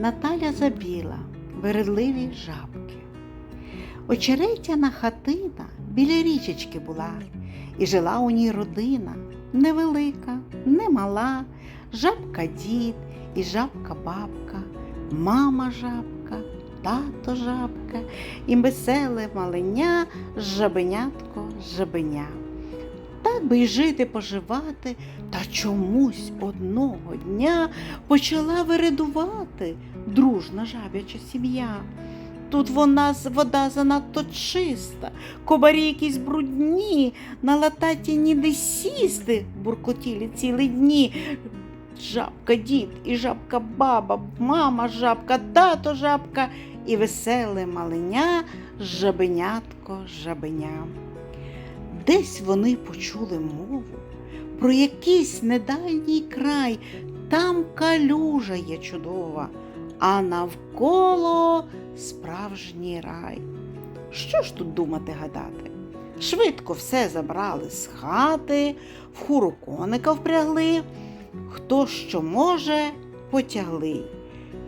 Наталя забіла, вередливі жабки. Очеретяна хатина біля річечки була, і жила у ній родина невелика, немала, жабка дід і жабка бабка, мама жабка, тато жабка і веселе маленя, жабенятко жабеня. Так би й жити поживати, та чомусь одного дня почала виридувати дружна жабяча сім'я. Тут вона вода занадто чиста, кобарі якісь брудні, на лататі ніде сісти, буркотіли цілі дні. Жабка дід і жабка баба, мама жабка, тато жабка і веселе маленя, жабенятко жабеня. Десь вони почули мову про якийсь недальній край, там калюжа є чудова, а навколо справжній рай. Що ж тут думати гадати? Швидко все забрали з хати, в хуру коника впрягли, хто що може, потягли.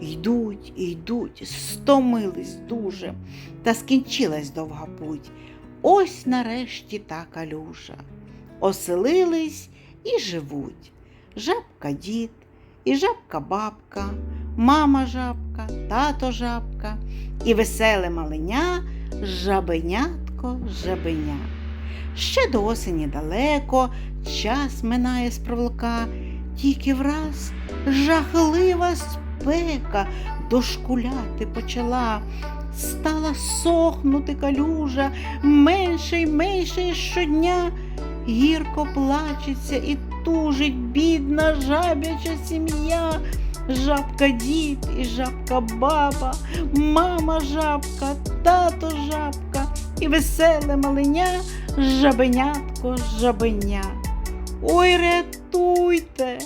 Йдуть, йдуть, стомились дуже, та скінчилась довга путь. Ось нарешті та калюжа. Оселились і живуть. Жабка дід, і жабка бабка, мама жабка, тато жабка, і веселе маленя, жабенятко жабеня. Ще до осені далеко, час минає з проволока, тільки враз жахлива спека дошкуляти почала. Стала сохнути калюжа, менше й менше щодня. Гірко плачеться і тужить бідна жабяча сім'я. Жабка дід і жабка баба, мама жабка, тато жабка і веселе маленя, жабенятко жабеня. Ой, рятуйте,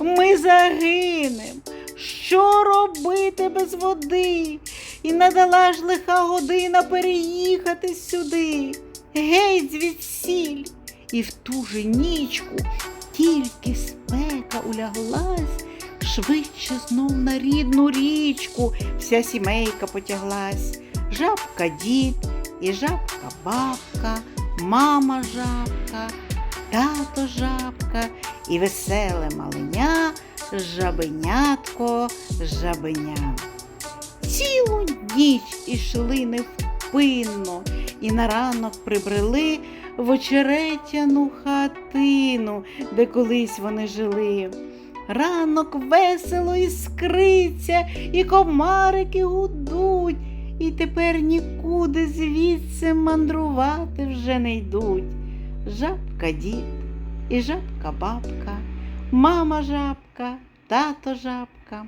ми загинем. Що робити без води? І надала ж лиха година переїхати сюди. Геть звідсіль. І в ту же нічку тільки спека уляглась, швидше знов на рідну річку вся сімейка потяглась. Жабка дід і жабка бабка, мама жабка, тато жабка і веселе маленя, жабенятко жабеня. Цілу ніч ішли невпинно і на ранок прибрели в очеретяну хатину, де колись вони жили. Ранок весело іскриться, і комарики гудуть, і тепер нікуди звідси мандрувати вже не йдуть. Жабка дід і жабка бабка, мама жабка, тато жабка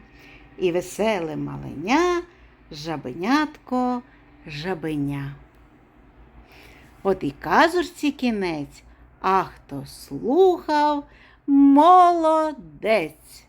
і веселе маленя, жабенятко, жабеня. От і казурці кінець, а хто слухав, молодець.